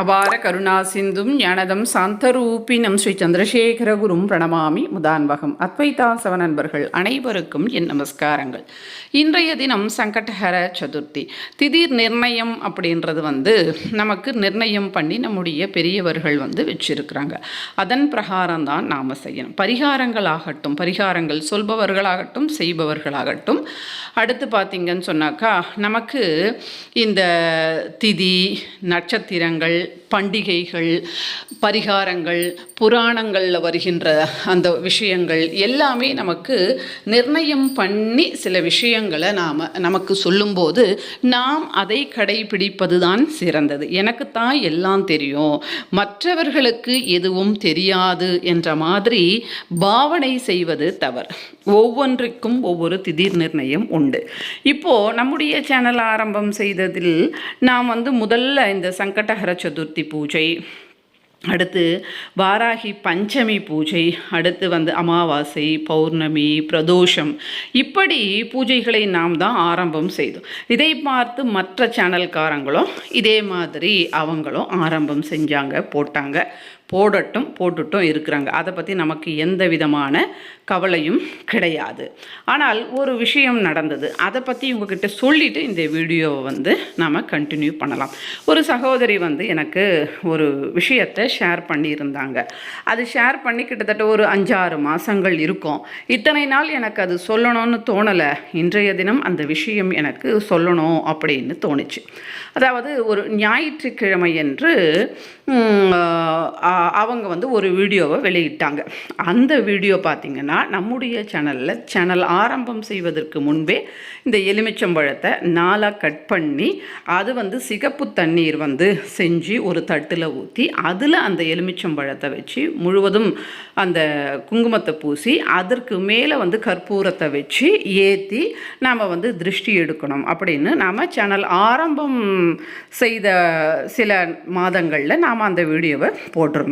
அபார கருணா சிந்தும் ஞானதம் சாந்தரூபினம் ஸ்ரீ சந்திரசேகரகுரும் பிரணமாமி முதான்வகம். அத்வைதாசவ நண்பர்கள் அனைவருக்கும் என் நமஸ்காரங்கள். இன்றைய தினம் சங்கடஹர சதுர்த்தி. திடீர் நிர்ணயம் அப்படின்றது வந்து நமக்கு நிர்ணயம் பண்ணி நம்முடைய பெரியவர்கள் வந்து வச்சிருக்கிறாங்க. அதன் பிரகாரம் தான் நாம் செய்யணும். பரிகாரங்கள் ஆகட்டும் பரிகாரங்கள் சொல்பவர்களாகட்டும் செய்பவர்களாகட்டும். அடுத்து பார்த்தீங்கன்னு சொன்னாக்கா நமக்கு இந்த திதி நட்சத்திரங்கள் it பண்டிகைகள் பரிகாரங்கள் புராணங்களில் வருகின்ற அந்த விஷயங்கள் எல்லாமே நமக்கு நிர்ணயம் பண்ணி சில விஷயங்களை நாம் நமக்கு சொல்லும்போது நாம் அதை கடைபிடிப்பது தான் சிறந்தது. எனக்குத்தான் எல்லாம் தெரியும். மற்றவர்களுக்கு எதுவும் தெரியாது என்ற மாதிரி பாவனை செய்வது தவறு. ஒவ்வொன்றுக்கும் ஒவ்வொரு திடீர் நிர்ணயம் உண்டு. இப்போது நம்முடைய சேனல் ஆரம்பம் செய்ததில் நாம் வந்து முதல்ல இந்த சங்கடஹர சதுர்த்தி பூஜை அடுத்து வாராகி பஞ்சமி பூஜை அடுத்து வந்து அமாவாசை பௌர்ணமி பிரதோஷம். இப்படி பூஜைகளை நாம் தான் ஆரம்பம் செய்தோம். இதை பார்த்து மற்ற சேனல்காரங்களும் இதே மாதிரி அவங்களும் ஆரம்பம் செஞ்சாங்க போட்டாங்க. போடட்டும் போட்டுட்டும் இருக்கிறாங்க. அதை பற்றி நமக்கு எந்த விதமான கவலையும் கிடையாது. ஆனால் ஒரு விஷயம் நடந்தது. அதை பற்றி உங்ககிட்ட சொல்லிவிட்டு இந்த வீடியோவை வந்து நாம் கண்டினியூ பண்ணலாம். ஒரு சகோதரி வந்து எனக்கு ஒரு விஷயத்தை ஷேர் பண்ணியிருந்தாங்க. அது ஷேர் பண்ணி கிட்டத்தட்ட ஒரு அஞ்சாறு மாதங்கள் இருக்கும். இத்தனை நாள் எனக்கு அது சொல்லணும்னு தோணலை. இன்றைய தினம் அந்த விஷயம் எனக்கு சொல்லணும் அப்படின்னு தோணுச்சு. அதாவது ஒரு ஞாயிற்றுக்கிழமை என்று அவங்க வந்து ஒரு வீடியோவை வெளியிட்டாங்க. அந்த வீடியோ பார்த்திங்கன்னா நம்முடைய சேனலில் சேனல் ஆரம்பம் செய்வதற்கு முன்பே இந்த எலுமிச்சம்பழத்தை நாலாக கட் பண்ணி அது வந்து சிகப்பு தண்ணீர் வந்து செஞ்சு ஒரு தட்டில் ஊற்றி அதில் அந்த எலுமிச்சம்பழத்தை வச்சு முழுவதும் அந்த குங்குமத்தை பூசி அதற்கு மேலே வந்து கற்பூரத்தை வச்சு ஏற்றி நாம் வந்து திருஷ்டி எடுக்கணும். அப்படின்னு நாம் சேனல் ஆரம்பம் செய்த சில மாதங்களில் நாம் அந்த வீடியோவை போட்டிருந்தோம்.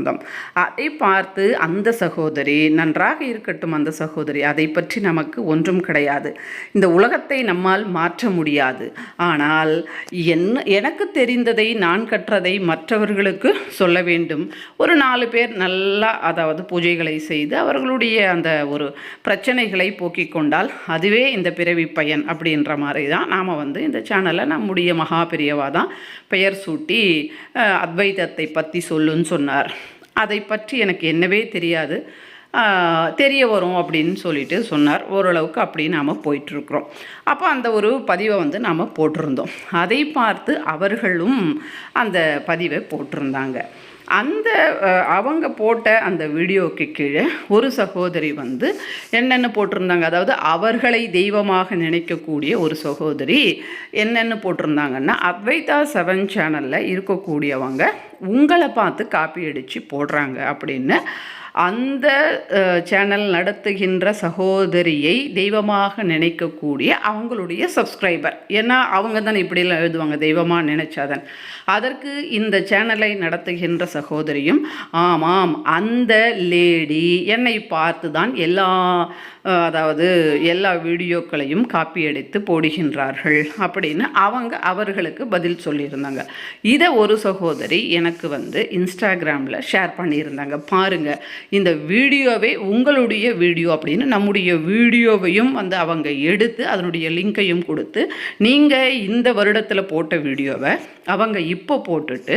அதை பார்த்து அந்த சகோதரி நன்றாக இருக்கட்டும் அந்த சகோதரி. அதை பற்றி நமக்கு ஒன்றும் கிடையாது. இந்த உலகத்தை நம்மால் மாற்ற முடியாது. ஆனால் என்ன எனக்கு தெரிந்ததை நான் கற்றதை மற்றவர்களுக்கு சொல்ல வேண்டும். ஒரு நாலு பேர் நல்லா அதாவது பூஜைகளை செய்து அவர்களுடைய அந்த ஒரு பிரச்சனைகளை போக்கிக் கொண்டால் அதுவே இந்த பிறவி பயன் அப்படின்ற மாதிரி தான் நாம் வந்து இந்த சேனலை நம்முடைய மகா பெரியவா தான் பெயர் சூட்டி அத்வைதத்தை பற்றி சொல்லுன்னு சொன்னார். அதை பற்றி எனக்கு என்னவே தெரியாது. தெரிய வரும் அப்படின்னு சொல்லிட்டு சொன்னார். ஓரளவுக்கு அப்படி நாம் போயிட்டுருக்குறோம். அப்போ அந்த ஒரு பதிவை வந்து நாம் போட்டிருந்தோம். அதை பார்த்து அவர்களும் அந்த பதிவை போட்டிருந்தாங்க. அந்த அவங்க போட்ட அந்த வீடியோக்கு கீழே ஒரு சகோதரி வந்து என்னென்ன போட்டிருந்தாங்க. அதாவது அவர்களை தெய்வமாக நினைக்கக்கூடிய ஒரு சகோதரி என்னென்ன போட்டிருந்தாங்கன்னா அத்வைதா செவன் சேனலில் இருக்கக்கூடியவங்க உங்களை பார்த்து காப்பி அடித்து போடுறாங்க அப்படின்னு அந்த சேனல் நடத்துகின்ற சகோதரியை தெய்வமாக நினைக்கக்கூடிய அவங்களுடைய சப்ஸ்கிரைபர் ஏன்னா அவங்க தான் இப்படிலாம் எழுதுவாங்க தெய்வமாக நினைச்சாதன். அதற்கு இந்த சேனலை நடத்துகின்ற சகோதரியும் ஆமாம் அந்த லேடி என்னை பார்த்து தான் எல்லா அதாவது எல்லா வீடியோக்களையும் காப்பி அடித்து போடுகின்றார்கள் அப்படின்னு அவங்க அவர்களுக்கு பதில் சொல்லியிருந்தாங்க. இதை ஒரு சகோதரி எனக்கு வந்து இன்ஸ்டாகிராமில் ஷேர் பண்ணியிருந்தாங்க. பாருங்கள் இந்த வீடியோவே உங்களுடைய வீடியோ அப்படின்னு நம்முடைய வீடியோவையும் வந்து அவங்க எடுத்து அதனுடைய லிங்கையும் கொடுத்து நீங்கள் இந்த வருடத்தில் போட்ட வீடியோவை அவங்க இப்போ போட்டுட்டு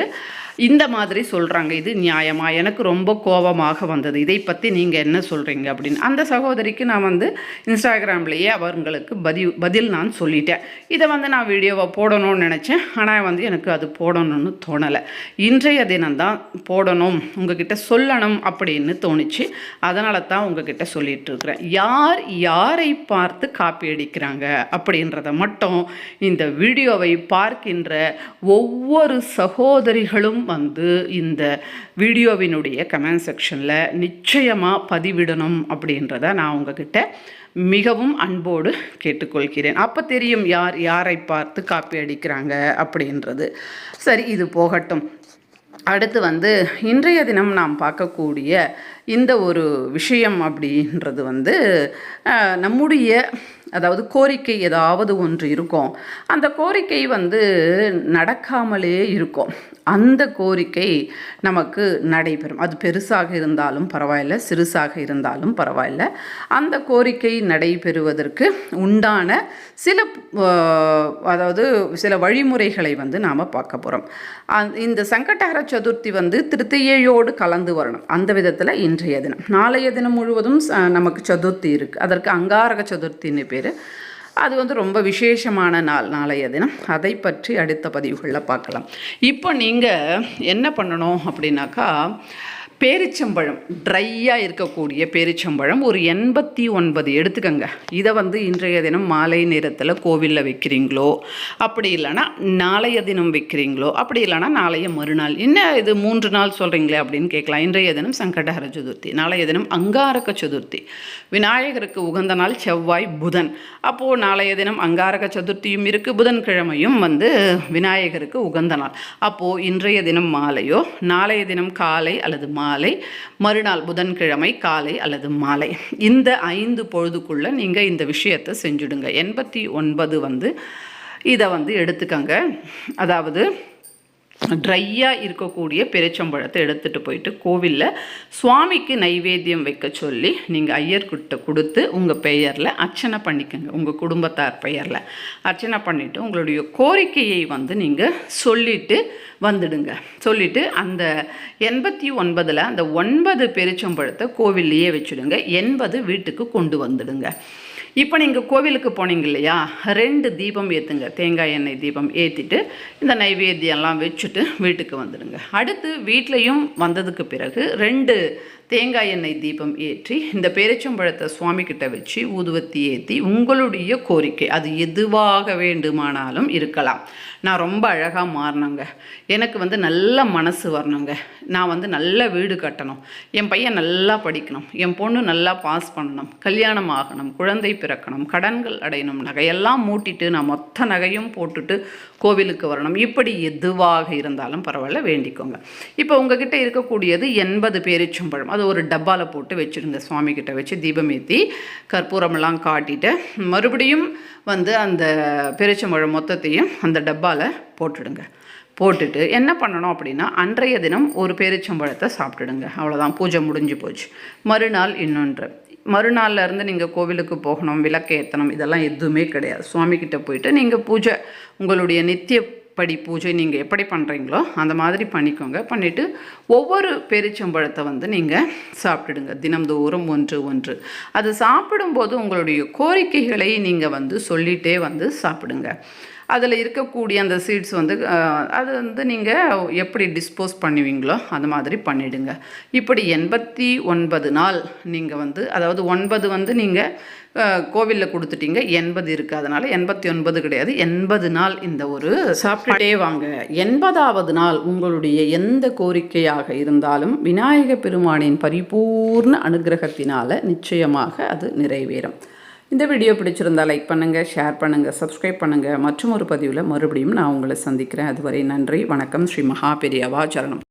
இந்த மாதிரி சொல்கிறாங்க இது நியாயமா? எனக்கு ரொம்ப கோபமாக வந்தது. இதை பற்றி நீங்கள் என்ன சொல்கிறீங்க அப்படின்னு. அந்த சகோதரிக்கு நான் வந்து இன்ஸ்டாகிராம்லேயே அவங்களுக்கு பதில் பதில் நான் சொல்லிட்டேன். இதை வந்து நான் வீடியோவை போடணும்னு நினச்சேன். ஆனால் வந்து எனக்கு அது போடணும்னு தோணலை. இன்றைய தினம்தான் போடணும் உங்ககிட்ட சொல்லணும் அப்படின்னு தோணுச்சு. அதனால தான் உங்ககிட்ட சொல்லிட்டு இருக்கிறேன் யார் யாரை பார்த்து காப்பி அடிக்கிறாங்க அப்படின்றத மட்டும் இந்த வீடியோவை பார்க்கின்ற ஒவ்வொரு சகோதரிகளும் வந்து இந்த வீடியோவினுடைய கமெண்ட் செக்ஷனில் நிச்சயமாக பதிவிடணும் அப்படின்றத நான் உங்ககிட்ட மிகவும் அன்போடு கேட்டுக்கொள்கிறேன். அப்போ தெரியும் யார் யாரை பார்த்து காப்பி அடிக்கிறாங்க அப்படின்றது. சரி இது போகட்டும். அடுத்து வந்து இன்றைய தினம் நாம் பார்க்கக்கூடிய இந்த ஒரு விஷயம் அப்படின்றது வந்து நம்முடைய அதாவது கோரிக்கை ஏதாவது ஒன்று இருக்கும். அந்த கோரிக்கை வந்து நடக்காமலே இருக்கும். அந்த கோரிக்கை நமக்கு நடைபெறும். அது பெருசாக இருந்தாலும் பரவாயில்ல சிறுசாக இருந்தாலும் பரவாயில்ல. அந்த கோரிக்கை நடைபெறுவதற்கு உண்டான சில அதாவது சில வழிமுறைகளை வந்து நாம் பார்க்க போகிறோம் இந்த சங்கடஹர சதுர்த்தி வந்து திருத்தையோடு கலந்து வரணும். அந்த விதத்தில் இன்றைய தினம். நாளைய தினம் முழுவதும் ச- நமக்கு சதுர்த்தி இருக்குது அதற்கு அங்காரக சதுர்த்தின்னு பேர். அது வந்து ரொம்ப விசேஷமான நாள் நாளைய தினம். அதை பற்றி அடுத்த பதிவுகளில் பார்க்கலாம். இப்போ நீங்கள் என்ன பண்ணணும் அப்படின்னாக்கா பேரிச்சம்பழம் ட்ரையாக இருக்கக்கூடிய பேரிச்சம்பழம் ஒரு எண்பத்தி ஒன்பது எடுத்துக்கங்க. இதை வந்து இன்றைய தினம் மாலை நேரத்தில் கோவிலில் வைக்கிறீங்களோ அப்படி இல்லைன்னா நாளைய தினம் வைக்கிறீங்களோ அப்படி இல்லைன்னா நாளைய மறுநாள். என்ன இது மூன்று நாள் சொல்கிறீங்களே அப்படின்னு கேட்கலாம். இன்றைய தினம் சங்கடஹர சதுர்த்தி நாளைய தினம் அங்காரக சதுர்த்தி. விநாயகருக்கு உகந்த நாள் செவ்வாய் புதன். அப்போது நாளைய தினம் அங்காரக சதுர்த்தியும் இருக்குது புதன்கிழமையும் வந்து விநாயகருக்கு உகந்த நாள். அப்போது இன்றைய தினம் மாலையோ நாளைய தினம் காலை அல்லது மாலை மாலை மறுநாள் புதன்கிழமை காலை அல்லது மாலை. இந்த ஐந்து பொழுதுக்குள்ளே நீங்கள் இந்த விஷயத்தை செஞ்சுடுங்க. எண்பத்தி ஒன்பது வந்து இதை வந்து எடுத்துக்கங்க. அதாவது ட்ரையாக இருக்கக்கூடிய பெருச்சம்பழத்தை எடுத்துகிட்டு போயிட்டு கோவிலில் சுவாமிக்கு நைவேத்தியம் வைக்க சொல்லி நீங்கள் ஐயர்கிட்ட கொடுத்து உங்கள் பெயரில் அர்ச்சனை பண்ணிக்கோங்க. உங்கள் குடும்பத்தார் பெயரில் அர்ச்சனை பண்ணிவிட்டு உங்களுடைய கோரிக்கையை வந்து நீங்கள் சொல்லிட்டு வந்துடுங்க. சொல்லிவிட்டு அந்த எண்பத்தி ஒன்பதில் அந்த ஒன்பது பெருச்சம்பழத்தை கோவில்லையே வச்சுடுங்க. எண்பது வீட்டுக்கு கொண்டு வந்துடுங்க. இப்போ நீங்கள் கோவிலுக்கு போனீங்க இல்லையா? ரெண்டு தீபம் ஏற்றுங்க தேங்காய் எண்ணெய் தீபம் ஏற்றிட்டு இந்த நைவேத்தியம்லாம் வச்சுட்டு வீட்டுக்கு வந்துடுங்க. அடுத்து வீட்லேயும் வந்ததுக்கு பிறகு ரெண்டு தேங்காய் எண்ணெய் தீபம் ஏற்றி இந்த பேரிச்சம்பழத்தை சுவாமி கிட்ட வச்சு ஊதுவத்தி ஏற்றி உங்களுடைய கோரிக்கை அது எதுவாக வேண்டுமானாலும் இருக்கலாம். நான் ரொம்ப அழகாக மாறினேங்க எனக்கு வந்து நல்ல மனசு வரணுங்க. நான் வந்து நல்ல வீடு கட்டணும். என் பையன் நல்லா படிக்கணும். என் பொண்ணு நல்லா பாஸ் பண்ணணும். கல்யாணம் ஆகணும். குழந்தை பிறக்கணும். கடன்கள் அடையணும். நகையெல்லாம் மூட்டிட்டு நான் மொத்த நகையும் போட்டுட்டு கோவிலுக்கு வரணும். இப்படி எதுவாக இருந்தாலும் பரவாயில்ல வேண்டிக்கோங்க. இப்போ உங்ககிட்ட இருக்கக்கூடியது எண்பது பேரிச்சம்பழம் அது ஒரு டப்பாவில் போட்டு வச்சுருங்க. சுவாமிக்கிட்ட வச்சு தீபம் ஏற்றி கற்பூரமெல்லாம் காட்டிட்டு மறுபடியும் வந்து அந்த பேரிச்சம்பழம் மொத்தத்தையும் அந்த டப்பாவில் போட்டுடுங்க. போட்டுட்டு என்ன பண்ணணும் அப்படின்னா அன்றைய தினம் ஒரு பேரிச்சம்பழத்தை சாப்பிட்டுடுங்க. அவ்வளோதான் பூஜை முடிஞ்சு போச்சு. மறுநாள் இன்னொன்று. மறுநாள்ல இருந்து நீங்கள் கோவிலுக்கு போகணும் விளக்கேற்றணும் இதெல்லாம் எதுவுமே கிடையாது. சுவாமிக்கிட்ட போயிட்டு நீங்கள் பூஜை உங்களுடைய நித்தியப்படி பூஜை நீங்கள் எப்படி பண்ணுறீங்களோ அந்த மாதிரி பண்ணிக்கோங்க. பண்ணிவிட்டு ஒவ்வொரு பெருச்சம்பழத்தை வந்து நீங்கள் சாப்பிட்டுடுங்க. தினம்தோறும் ஒன்று ஒன்று. அது சாப்பிடும்போது உங்களுடைய கோரிக்கைகளை நீங்கள் வந்து சொல்லிகிட்டே வந்து சாப்பிடுங்க. அதில் இருக்கக்கூடிய அந்த சீட்ஸ் வந்து அது வந்து நீங்கள் எப்படி டிஸ்போஸ் பண்ணுவீங்களோ அந்த மாதிரி பண்ணிடுங்க. இப்படி எண்பத்தி ஒன்பது நாள் நீங்கள் வந்து அதாவது ஒன்பது வந்து நீங்கள் கோவிலில் கொடுத்துட்டீங்க எண்பது இருக்குது அதனால் எண்பத்தி ஒன்பது கிடையாது. எண்பது நாள் இந்த ஒரு சாப்பிட்டுட்டே வாங்க எண்பதாவது நாள் உங்களுடைய எந்த கோரிக்கையாக இருந்தாலும் விநாயக பெருமானின் பரிபூர்ண அனுகிரகத்தினால நிச்சயமாக அது நிறைவேறும். இந்த வீடியோ பிடிச்சிருந்தா லைக் பண்ணுங்கள் ஷேர் பண்ணுங்கள் சப்ஸ்கிரைப் பண்ணுங்கள் மற்றும் ஒரு பதிவில் மறுபடியும் நான் உங்களை சந்திக்கிறேன். அதுவரை நன்றி வணக்கம். ஸ்ரீ மகா பெரியவா சரணம்.